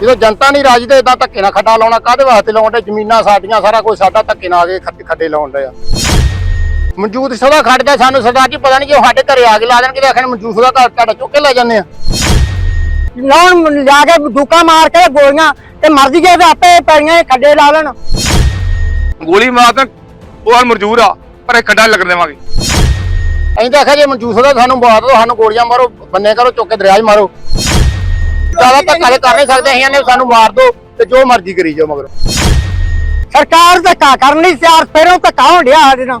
ਜਦੋਂ ਜਨਤਾ ਨਹੀਂ ਰਾਜੀ ਤੇ ਇਦਾਂ ਧੱਕੇ ਨਾਲ ਖੱਡਾ ਲਾਉਣਾ ਕਾਹਦੇ ਵਾਸਤੇ ਲਾਉਣ ਦੇ ਜ਼ਮੀਨਾਂ ਸਾਡੀਆਂ ਸਾਰਾ ਕੁਝ ਸਾਡਾ ਧੱਕੇ ਨਾਲ ਆ ਕੇ ਖੱਡ- ਖੱਡੇ ਲਾਉਣ ਦੇ ਆ। ਮਨਜੂਤ ਸਦਾ ਖੜਦਾ ਸਾਨੂੰ ਸਰਦਾਰ ਜੀ ਪਤਾ ਨਹੀਂ ਕਿ ਉਹ ਸਾਡੇ ਘਰੇ ਆ ਕੇ ਲਾ ਦੇਣਗੇ ਆਖਣ ਮਨਜੂਤ ਸਦਾ ਘਰ ਤੁਹਾਡਾ ਚੁੱਕ ਕੇ ਲੈ ਜਾਂਦੇ ਆ। ਲਾਉਣ ਲਿਆ ਕੇ ਦੁੱਕਾ ਮਾਰ ਕੇ ਗੋਲੀਆਂ ਤੇ ਮਰ ਜੀਏ ਤੇ ਆਪੇ ਪੈਰੀਆਂ ਖੱਡੇ ਲਾ ਲੈਣ ਗੋਲੀ ਮਾਰ ਤਾਂ ਉਹ ਹਾਲ ਮਰਜੂਰ ਆ ਪਰ ਇਹ ਖੱਡਾ ਲੱਗਣ ਦੇਵਾਂਗੇ। ਅਸੀਂ ਤਾਂ ਆਖਿਆ ਜੇ ਮਨਜੂਤ ਸਦਾ ਸਾਨੂੰ ਬਾਤ ਦੋ ਸਾਨੂੰ ਗੋਲੀਆਂ ਮਾਰੋ ਬੰਨੇ ਕਰੋ ਚੁੱਕ ਕੇ ਦਰਿਆ 'ਚ ਮਾਰੋ। ਜ਼ਿਆਦਾ ਧੱਕਾ ਤੇ ਕਰ ਨਹੀਂ ਸਕਦੇ ਅਸੀਂ ਨੇ ਸਾਨੂੰ ਮਾਰ ਦੋ ਤੇ ਜੋ ਮਰਜ਼ੀ ਕਰੀ ਜਾਓ ਮਗਰ। ਸਰਕਾਰ ਧੱਕਾ ਕਰਨ ਲਈ ਤਿਆਰ ਫੇਰੋਂ ਧੱਕਾ ਹੋਣ ਡਿਆ ਸਾਡੇ ਨਾਲ?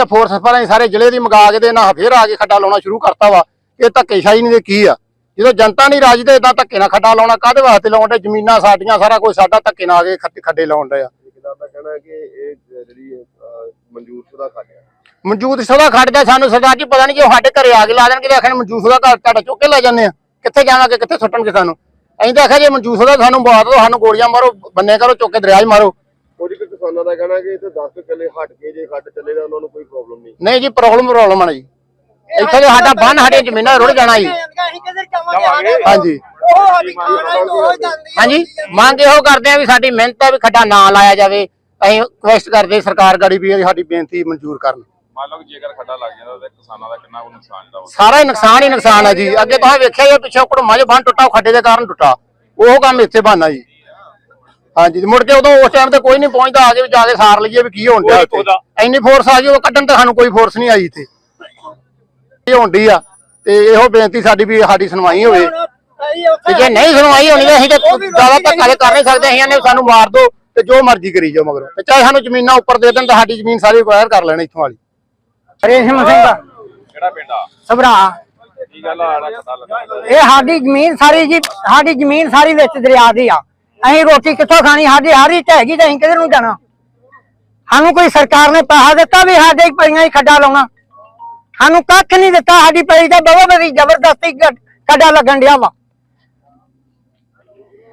ਆ ਫੋਰਸ ਪਰ ਸਾਰੇ ਜ਼ਿਲ੍ਹੇ ਦੀ ਮੰਗਾ ਕੇ ਦੇ ਨਾ ਫੇਰ ਆ ਕੇ ਖੱਡਾ ਲਾਉਣਾ ਸ਼ੁਰੂ ਕਰਤਾ ਵਾ। ਇਹ ਧੱਕੇਸ਼ਾਹੀ ਨਹੀਂ ਦੇ ਕੀ ਆ। ਜਦੋਂ ਜਨਤਾ ਨਹੀਂ ਰਾਜੀ ਤੇ ਇਦਾਂ ਧੱਕੇ ਨਾਲ ਖੱਡਾ ਲਾਉਣਾ, ਕਾਹਦੇ ਵਾਸਤੇ ਲਾਉਣ ਦੇ ਜ਼ਮੀਨਾਂ ਸਾਡੀਆਂ, ਸਾਰਾ ਕੁਝ ਸਾਡਾ ਧੱਕੇ ਨਾਲ ਆ ਕੇ ਖੱਡੇ ਲਾਉਣ ਦੇ ਆ। ਦਾ ਕਹਿਣਾ ਹੈ ਕਿ ਇਹ ਜਿਹੜੀ ਮਨਜੂਰ ਸ਼ੁਦਾ ਖਾਲਿਆ ਮਨਜੂਤ ਸਦਾ ਖੜਦਾ ਸਾਨੂੰ ਸਰਦਾਰ ਜੀ ਪਤਾ ਨਹੀਂ ਕਿ ਉਹ ਸਾਡੇ ਘਰੇ ਆ ਕੇ ਲਾ ਦੇਣਗੇ ਤੇ ਆਖਣ ਮਨਜੂਤ ਸਦਾ ਘਰ ਤੁਹਾਡਾ ਚੁੱਕ ਕੇ ਲੈ ਜਾਂਦੇ ਆ। ਕਿੱਥੇ ਜਾਵਾਂਗੇ ਕਿੱਥੇ ਸੁੱਟਣਗੇ ਸਾਨੂੰ? ਅਸੀਂ ਤਾਂ ਆਖਿਆ ਜੇ ਮਨਜੂਤ ਸਦਾ ਸਾਨੂੰ ਬਾਤ ਦੋ ਸਾਨੂੰ ਗੋਲੀਆਂ ਮਾਰੋ ਬੰਨੇ ਕਰੋ ਚੁੱਕ ਕੇ ਦਰਿਆ 'ਚ ਮਾਰੋ। ਕੁਝ ਕੁ ਕਿਸਾਨਾਂ ਦਾ ਕਹਿਣਾ ਕਿ ਇੱਥੇ 10 ਕਿੱਲੇ ਹਟ ਕੇ ਜੇ ਖੱਡ ਚੱਲੇ ਤਾਂ ਉਹਨਾਂ ਨੂੰ ਕੋਈ ਪ੍ਰੋਬਲਮ ਨਹੀਂ। ਨਹੀਂ ਜੀ ਪ੍ਰੋਬਲਮ ਪ੍ਰੋਬਲਮ ਆ ਜੀ। ਇੱਥੇ ਤੇ ਸਾਡਾ ਬੰਨ ਸਾਡੀਆਂ ਜ਼ਮੀਨਾਂ ਰੁੜ ਜਾਣਾ ਜੀ। ਅਸੀਂ ਕਿੱਧਰ ਜਾਵਾਂਗੇ ਹਾਂਜੀ। ਉਹ ਸਾਡੀ ਖਾਣਾ ਹੀ ਹੋ ਜਾਂਦੀ ਹਾਂਜੀ ਮੰਗ ਇਹੋ ਕਰਦੇ ਆ ਵੀ ਸਾਡੀ ਮਿਹਨਤ ਹੈ ਵੀ ਖੱਡਾ ਨਾ ਲਾਇਆ ਜਾਵੇ। ਅਸੀਂ ਰਿਕੁਐਸਟ ਕਰਦੇ ਸਰਕਾਰ ਗਾੜੀ ਵੀ ਸਾਡੀ ਬੇਨਤੀ ਮਨਜ਼ੂਰ ਕਰਨ। ਮੰਨ ਲਓ ਕਿ ਜੇਕਰ ਖੱਡਾ ਲੱਗ ਜਾਂਦਾ ਤਾਂ ਕਿਸਾਨਾਂ ਦਾ ਕਿੰਨਾ ਕੁ ਨੁਕਸਾਨ ਹੁੰਦਾ ਸਾਰਾ ਹੀ ਨੁਕਸਾਨ ਹੀ ਨੁਕਸਾਨ ਹੈ ਜੀ। ਅੱਗੇ ਤੁਸੀਂ ਵੇਖਿਆ ਹੀ ਆ ਪਿੱਛੇ ਕੁੜਮਾ ਜਿਹਾ ਬੰਨ ਟੁੱਟਾ ਉਹ ਖੱਡੇ ਦੇ ਕਾਰਨ ਟੁੱਟਾ। ਉਹ ਕੰਮ ਇੱਥੇ ਬਣਨਾ ਜੀ। ਹਾਂਜੀ ਤੇ ਮੁੜ ਕੇ ਉਦੋਂ ਉਸ ਟਾਈਮ ਤੇ ਕੋਈ ਨਹੀਂ ਪਹੁੰਚਦਾ ਆ ਕੇ ਵੀ ਜਾ ਕੇ ਸਾਰ ਲਈਏ ਵੀ ਕੀ ਹੋਣ ਡਿਆ ਇੱਥੇ। ਇੰਨੀ ਫੋਰਸ ਆ ਗਈ ਉਹ ਕੱਢਣ ਤੇ ਸਾਨੂੰ ਕੋਈ ਫੋਰਸ ਨਹੀਂ ਆਈ ਇੱਥੇ। ਇਹ ਹੁੰਦੀ ਆ। ਤੇ ਇਹੋ ਬੇਨਤੀ ਸਾਡੀ ਵੀ ਸਾਡੀ ਸੁਣਵਾਈ ਹੋਵੇ। ਤੇ ਜੇ ਨਹੀਂ ਸੁਣਵਾਈ ਹੋਣੀ ਤਾਂ ਅਸੀਂ ਤਾਂ ਜ਼ਿਆਦਾ ਧੱਕਾ ਤੇ ਕਰ ਨਹੀਂ ਸਕਦੇ ਅਸੀਂ ਨੇ ਸਾਨੂੰ ਮਾਰ ਦੋ ਤੇ ਜੋ ਮਰਜ਼ੀ ਕਰੀ ਜਾਓ ਮਗਰ। ਤੇ ਚਾਹੇ ਸਾਨੂੰ ਜ਼ਮੀਨਾਂ ਉੱਪਰ ਦੇ ਦੇਣ ਤਾਂ ਸਾਡੀ ਜ਼ਮੀਨ ਸਾਰੀ ਰਿਕਵਾਇਰ ਕਰ ਲੈਣ ਇੱਥੋਂ ਵਾਲੀ। ਰੇਸ਼ਮ ਸਿੰਘ ਕਿਹੜਾ ਪਿੰਡ ਆ? ਸਭਰਾ। ਕੀ ਗੱਲ ਆ ਆੜਾ ਖੱਡਾ ਲੱਗਾ ਇਹ ਸਾਡੀ ਜ਼ਮੀਨ ਸਾਰੀ ਜੀ ਸਾਡੀ ਜ਼ਮੀਨ ਸਾਰੀ ਵਿੱਚ ਦਰਿਆ ਦੀ ਆ। ਅਸੀਂ ਰੋਟੀ ਕਿੱਥੋਂ ਖਾਣੀ? ਸਾਡੀ ਹਾਰੀ ਢਹਿਗੀ ਤੇ ਅਸੀਂ ਕਿਧਰ ਨੂੰ ਜਾਣਾ ਸਾਨੂੰ ਕੋਈ ਸਰਕਾਰ ਨੇ ਪੈਸਾ ਦਿੱਤਾ ਵੀ ਸਾਡੇ ਪਈਆਂ ਹੀ ਖੱਡਾ ਲਾਉਣਾ। ਸਾਨੂੰ ਕੱਖ ਨਹੀਂ ਦਿੱਤਾ ਸਾਡੀ ਪਈ ਤਾਂ ਬਹੁਤ ਬੜੀ ਜ਼ਬਰਦਸਤੀ ਖ- ਖੱਡਾ ਲੱਗਣ ਡਿਆ ਵਾ।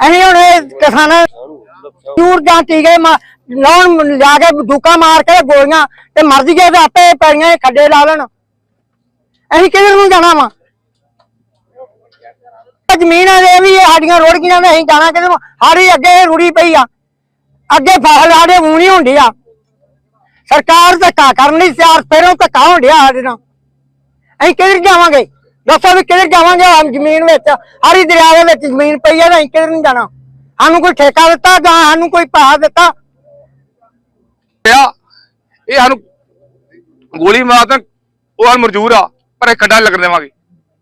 ਅਸੀਂ ਹੁਣ ਇਹ ਕਿਸਾਨਾਂ ਚੂਰ ਜਾਂ ਟੀਕੇ ਮਾ- ਲਾਉਣ ਲਿਆ ਕੇ ਦੁੱਕਾ ਮਾਰ ਕੇ ਗੋਲੀਆਂ ਤੇ ਮਰ ਜੀਏ ਤੇ ਆਪੇ ਪੈਰੀਆਂ 'ਚ ਖੱਡੇ ਲਾ ਲੈਣ। ਅਸੀਂ ਕਿਧਰ ਨੂੰ ਜਾਣਾ ਵਾ? ਜ਼ਮੀਨ ਆ ਵੀ ਸਾਡੀਆਂ ਰੋੜ ਗਈਆਂ ਨੇ, ਅਸੀਂ ਜਾਣਾ ਕਿਤੇ ਨੂੰ ਸਾਡੀ ਅੱਗੇ ਰੁੜੀ ਪਈ ਆ। ਅੱਗੇ ਫਸਲ ਸਾਡੇ ਮੂਣੀ ਹੁੰਦੀ ਆ ਸਰਕਾਰ ਧੱਕਾ ਕਰਨ ਲਈ ਤਿਆਰ ਫੇਰੋਂ ਧੱਕਾ ਹੋਣ ਡਿਆ ਸਾਡੇ ਨਾਲ। ਅਸੀਂ ਕਿੱਧਰ ਜਾਵਾਂਗੇ? ਦੱਸੋ ਵੀ ਕਿੱਧਰ ਜਾਵਾਂਗੇ ਆਮ ਜ਼ਮੀਨ ਵਿੱਚ? ਹਰੀ ਦਰਿਆ ਦੇ ਵਿੱਚ ਜ਼ਮੀਨ ਪਈ ਆ ਤਾਂ ਅਸੀਂ ਕਿੱਧਰ ਨੂੰ ਜਾਣਾ? ਸਾਨੂੰ ਕੋਈ ਠੇਕਾ ਦਿੱਤਾ ਜਾਂ ਸਾਨੂੰ ਕੋਈ ਪੈਸਾ ਦਿੱਤਾ? ਇਹ ਸਾਨੂੰ ਗੋਲੀ ਮਾਰ ਤਾਂ ਉਹ ਹਾਲ ਮਰਜੂਰ ਆ ਪਰ ਇਹ ਖੱਡਾ ਲੱਗਣ ਦੇਵਾਂਗੇ।